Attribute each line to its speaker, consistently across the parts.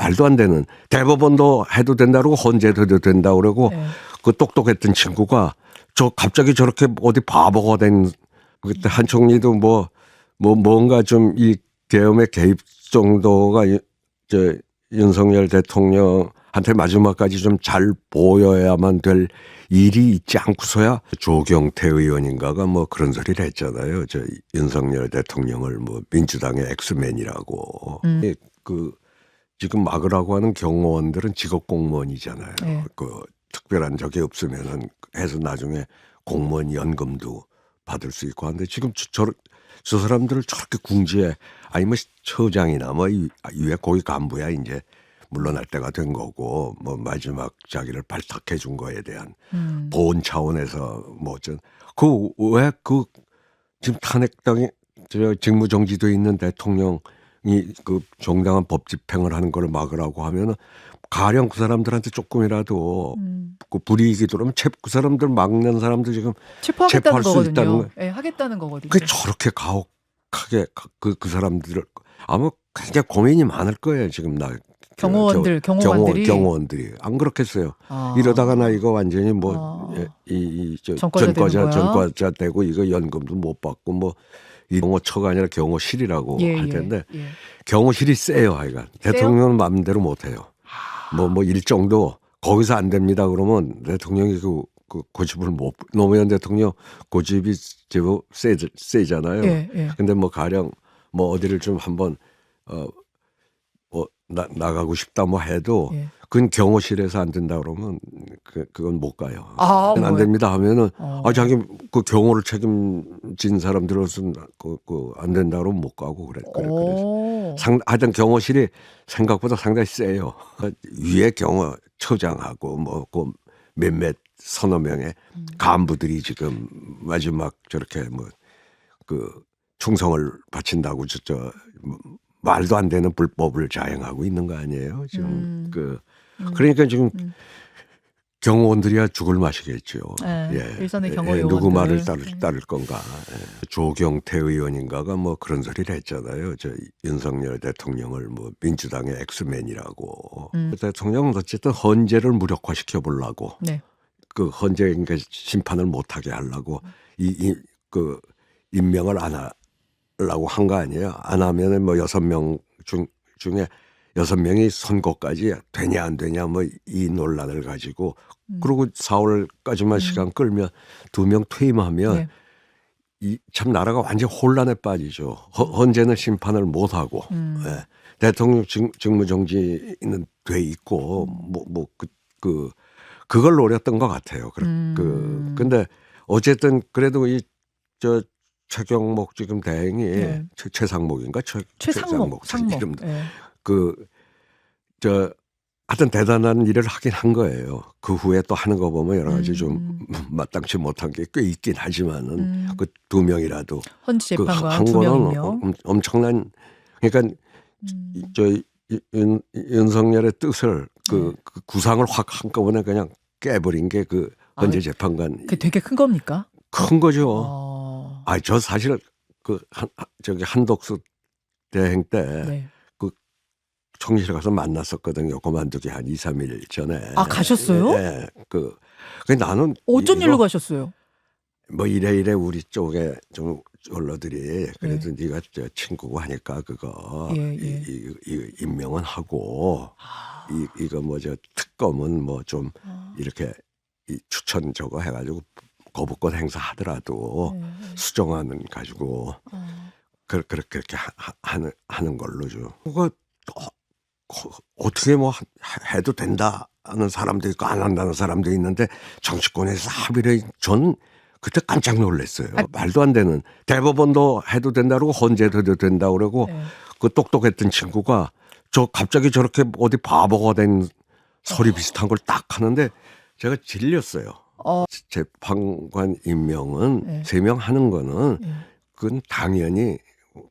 Speaker 1: 말도 안 되는 대법원도 해도 된다 그러고 헌재도 해도 된다 그러고
Speaker 2: 네.
Speaker 1: 그 똑똑했던 친구가 저 갑자기 저렇게 어디 바보가 된 그때 한 총리도 뭐 뭐 뭔가 좀 이 계엄의 개입 정도가 이- 저 윤석열 대통령한테 마지막까지 좀 잘 보여야만 될 일이 있지 않고서야 조경태 의원인가가 뭐 그런 소리를 했잖아요. 저 윤석열 대통령을 뭐 민주당의 엑스맨이라고.
Speaker 2: 음.
Speaker 1: 예, 그 지금 막으라고 하는 경호원들은 직업 공무원이잖아요.
Speaker 2: 네.
Speaker 1: 그 특별한 적이 없으면은 해서 나중에 공무원 연금도 받을 수 있고 한데 지금 저, 저, 저 사람들을 저렇게 궁지에 아니 뭐 처장이나 뭐 이- 위에 고위 간부야 이제 물러날 때가 된 거고 뭐 마지막 자기를 발탁해 준 거에 대한
Speaker 2: 음.
Speaker 1: 보온 차원에서 뭐 어쩐 그 왜 그 지금 탄핵당에 저 직무정지돼 있는 대통령이 그 정당한 법 집행을 하는 걸 막으라고 하면은 가령 그 사람들한테 조금이라도
Speaker 2: 음.
Speaker 1: 그 불이익이 들어오면 체- 그 사람들 막는 사람들 지금
Speaker 2: 체포하겠다는 거거든요.
Speaker 1: 있다는 거예요.
Speaker 2: 예, 하겠다는 거거든요.
Speaker 1: 그 저렇게 가혹하게 그그 사람들을 아마 굉장히 고민이 많을 거예요 지금 나
Speaker 2: 경호원들,
Speaker 1: 저-
Speaker 2: 경호관들이
Speaker 1: 경호, 경호원 들이 안 그렇겠어요.
Speaker 2: 아.
Speaker 1: 이러다가 나 이거 완전히 뭐
Speaker 2: 아.
Speaker 1: 뭐이저
Speaker 2: 전과자
Speaker 1: 전과자? 전과자 되고 이거 연금도 못 받고 뭐 이경호처가 아니라 경호실이라고
Speaker 2: 예,
Speaker 1: 할
Speaker 2: 예,
Speaker 1: 텐데
Speaker 2: 예.
Speaker 1: 경호실이 세요 하여간 대통령은 마음대로 못 해요. 뭐뭐 일정도 거기서 안 됩니다 그러면 대통령이 그, 그 고집을 못 노무현 대통령 고집이 제법 세, 세잖아요.
Speaker 2: 예, 예.
Speaker 1: 근데 뭐 가령 뭐 어디를 좀 한번 어 뭐 나가고 싶다 뭐 해도
Speaker 2: 예.
Speaker 1: 그건 경호실에서 안 된다 그러면 그 그건 못 가요.
Speaker 2: 아,
Speaker 1: 안? 됩니다 하면은
Speaker 2: 어.
Speaker 1: 아 자기 그 경호를 책임진 사람들로서는 그, 그안 된다 그러면 못 가고 그래 그래 그래서
Speaker 2: 오.
Speaker 1: 상 하여튼 경호실이 생각보다 상당히 세요. 위에 경호처장하고 뭐그 몇몇 서너 명의
Speaker 2: 음.
Speaker 1: 간부들이 지금 마지막 저렇게 뭐 그 충성을 바친다고 저, 저 뭐, 말도 안 되는 불법을 자행하고 있는 거 아니에요 지금
Speaker 2: 음.
Speaker 1: 그
Speaker 2: 음.
Speaker 1: 그러니까 지금
Speaker 2: 음.
Speaker 1: 경호원들이야 죽을 맛이겠죠.
Speaker 2: 예, 일선의 경호
Speaker 1: 누구
Speaker 2: 요원들.
Speaker 1: 말을 따를,
Speaker 2: 음.
Speaker 1: 따를 건가. 예. 조경태 의원인가가 뭐 그런 소리를 했잖아요. 저 윤석열 대통령을 뭐 민주당의 엑스맨이라고.
Speaker 2: 음.
Speaker 1: 대통령은 어쨌든 헌재를 무력화시켜 보려고
Speaker 2: 네.
Speaker 1: 그 헌재 그러니까 심판을 못하게 하려고 이그 임명을 안 하 려고 한 거 아니에요. 안 하면은 뭐 여섯 명 중 중에 여섯 명이 선거까지 되냐 안 되냐 뭐 이 논란을 가지고
Speaker 2: 음.
Speaker 1: 그리고 4월까지만 시간 끌면 두 명 퇴임하면
Speaker 2: 네.
Speaker 1: 이참 나라가 완전 혼란에 빠지죠. 허- 헌재는 심판을 못 하고
Speaker 2: 음.
Speaker 1: 예. 대통령 직, 직무 정지는 돼 있고 뭐뭐그 그 그걸 노렸던 것 같아요. 그,
Speaker 2: 음.
Speaker 1: 그 근데 어쨌든 그래도 이저 최경목 지금 대행이
Speaker 2: 네.
Speaker 1: 최, 최상목인가 최,
Speaker 2: 최상목, 상목.
Speaker 1: 이름도
Speaker 2: 예.
Speaker 1: 그저 하여튼 대단한 일을 하긴 한 거예요. 그 후에 또 하는 거 보면 여러 가지 좀
Speaker 2: 음.
Speaker 1: 마땅치 못한 게 꽤 있긴 하지만은
Speaker 2: 음.
Speaker 1: 그두 명이라도
Speaker 2: 헌재
Speaker 1: 그
Speaker 2: 재판관 한두
Speaker 1: 거는
Speaker 2: 명이요.
Speaker 1: 엄- 엄청난 그러니까
Speaker 2: 음.
Speaker 1: 저 이- 윤, 윤석열의 뜻을 그,
Speaker 2: 네.
Speaker 1: 그 구상을 확 한꺼번에 그냥 깨버린 게 그 헌재
Speaker 2: 아,
Speaker 1: 재판관
Speaker 2: 그게 되게 큰 겁니까?
Speaker 1: 큰 거죠.
Speaker 2: 어.
Speaker 1: 아, 저 사실 그 한, 저기 한덕수 대행 때
Speaker 2: 네.
Speaker 1: 총리실 가서 만났었거든요. 그만두기 한 2, 3일 전에.
Speaker 2: 아, 가셨어요?
Speaker 1: 예. 그, 그 나는
Speaker 2: 어쩐 일로 가셨어요?
Speaker 1: 뭐 이래 이래 우리 쪽에 좀 언론들이 그래도
Speaker 2: 네.
Speaker 1: 네가 저 친구고 하니까 그거
Speaker 2: 예,
Speaker 1: 이,
Speaker 2: 예.
Speaker 1: 이, 이 임명은 하고
Speaker 2: 아.
Speaker 1: 이 이거 뭐 저 특검은 뭐좀
Speaker 2: 아.
Speaker 1: 이렇게 이 추천 저거 해가지고 거부권 행사하더라도
Speaker 2: 네.
Speaker 1: 수정안은 가지고
Speaker 2: 아.
Speaker 1: 그, 그렇게 그렇게 하, 하- 하는 하는 걸로 죠. 그거 어, 거- 어떻게 뭐 하- 해도 된다 하는 사람도 있고 안 한다는 사람도 있는데 정치권에서 합의를 전 그때 깜짝 놀랐어요.
Speaker 2: 아.
Speaker 1: 말도 안 되는 대법원도 해도 된다 그러고 헌재도 해도 된다 그러고
Speaker 2: 네.
Speaker 1: 그 똑똑했던 친구가 저 갑자기 저렇게 어디 바보가 된 소리 비슷한 걸 딱 하는데 제가 질렸어요.
Speaker 2: 어.
Speaker 1: 재판관 임명은
Speaker 2: 네.
Speaker 1: 세명 하는 거는
Speaker 2: 예.
Speaker 1: 그건 당연히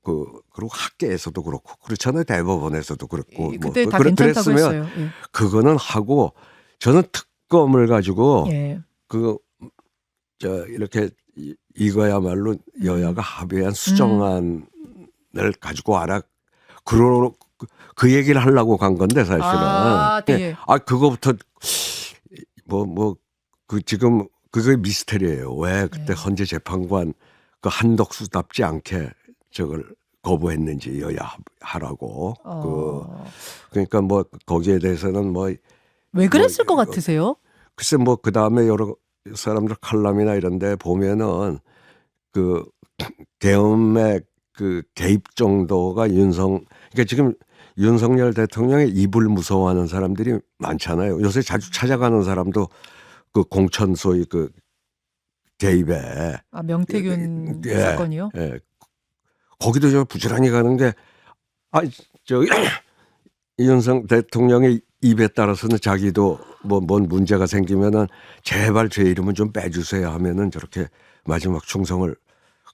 Speaker 1: 그 그리고 학계에서도 그렇고 그렇잖아요 대법원에서도 그렇고
Speaker 2: 이-
Speaker 1: 뭐
Speaker 2: 그때 다
Speaker 1: 그래-
Speaker 2: 괜찮다고
Speaker 1: 그랬으면
Speaker 2: 했어요. 예.
Speaker 1: 그거는 하고 저는 특검을 가지고
Speaker 2: 예.
Speaker 1: 그저 이렇게 이- 이거야말로
Speaker 2: 음.
Speaker 1: 여야가 합의한 수정안을 가지고 알아 그러 그, 그 얘기를 하려고 간 건데 사실은.
Speaker 2: 아, 네.
Speaker 1: 예. 아 그거부터 뭐뭐 그 지금 그게 미스테리예요. 왜 그때
Speaker 2: 네.
Speaker 1: 헌재 재판관 그 한덕수답지 않게 저걸 거부했는지 여야 하라고. 그
Speaker 2: 어.
Speaker 1: 그러니까 뭐 거기에 대해서는 뭐
Speaker 2: 왜 그랬을 뭐것
Speaker 1: 이거-
Speaker 2: 같으세요?
Speaker 1: 글쎄 뭐 그 다음에 여러 사람들 칼럼이나 이런데 보면은 그 계엄의 그 개입 정도가 윤성 그러니까 지금 윤석열 대통령의 입을 무서워하는 사람들이 많잖아요. 요새 자주 찾아가는 사람도 그 공천 소위 그 개입에
Speaker 2: 아, 명태균
Speaker 1: 예.
Speaker 2: 사건이요?
Speaker 1: 예. 거기도 좀 부지런히 가는 게, 아, 저기, 이현성 대통령의 입에 따라서는 자기도 뭐, 뭔 문제가 생기면은 제발 제 이름은 좀 빼주세요 하면은 저렇게 마지막 충성을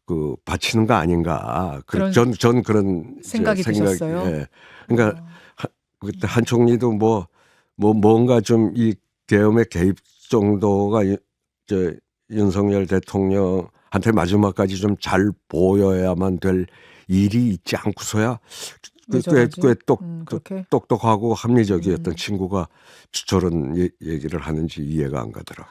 Speaker 1: 그 바치는 거 아닌가. 그
Speaker 2: 그런
Speaker 1: 전, 전 그런 저
Speaker 2: 생각이 드셨어요?
Speaker 1: 예. 그러니까
Speaker 2: 어.
Speaker 1: 그때 한 총리도 뭐, 뭐 뭔가 좀 이 계엄의 개입 정도가 이- 저 윤석열 대통령한테 마지막까지 좀 잘 보여야만 될 일이 있지 않고서야 왜그 꽤,
Speaker 2: 저러지?
Speaker 1: 꽤 똑,
Speaker 2: 음,
Speaker 1: 똑똑하고 합리적이었던
Speaker 2: 음.
Speaker 1: 친구가 저런 얘- 얘기를 하는지 이해가 안 가더라.